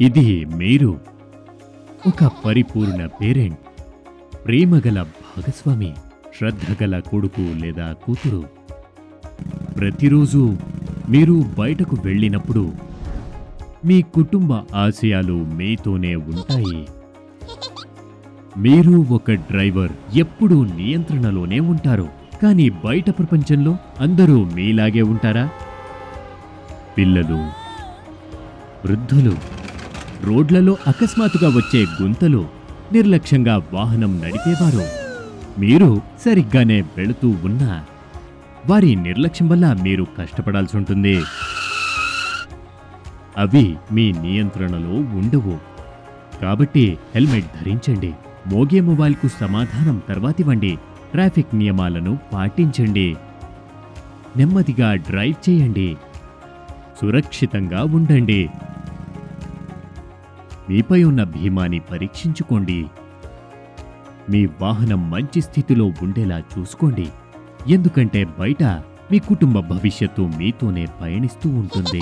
ఇది మీరు. ఒక పరిపూర్ణ పేరెంట్ ప్రేమగల భాగస్వామి శ్రద్ధగల కొడుకు లేదా కూతురు. ప్రతిరోజు మీరు బయటకు వెళ్ళినప్పుడు మీ కుటుంబ ఆశయాలు మీతోనే ఉంటాయి. మీరు ఒక డ్రైవర్ ఎప్పుడూ నియంత్రణలోనే ఉంటారు. కానీ బయట ప్రపంచంలో అందరూ మీలాగే ఉంటారా? పిల్లలు వృద్ధులు రోడ్లలో అకస్మాత్తుగా వచ్చే గుంతలు నిర్లక్ష్యంగా వాహనం నడిపేవారు. మీరు సరిగ్గానే వెళుతూ ఉన్నా వారి నిర్లక్ష్యం వల్ల మీరు కష్టపడాల్సి ఉంటుంది. అవి మీ నియంత్రణలో ఉండవు. కాబట్టి హెల్మెట్ ధరించండి. మోగే మొబైల్కు సమాధానం తర్వాతివ్వండి ట్రాఫిక్ నియమాలను పాటించండి. నెమ్మదిగా డ్రైవ్ చేయండి. సురక్షితంగా ఉండండి. మీపై ఉన్న భీమాని పరీక్షించుకోండి. మీ వాహనం మంచి స్థితిలో ఉండేలా చూసుకోండి. ఎందుకంటే బయట మీ కుటుంబ భవిష్యత్తు మీతోనే పయనిస్తూ ఉంటుంది.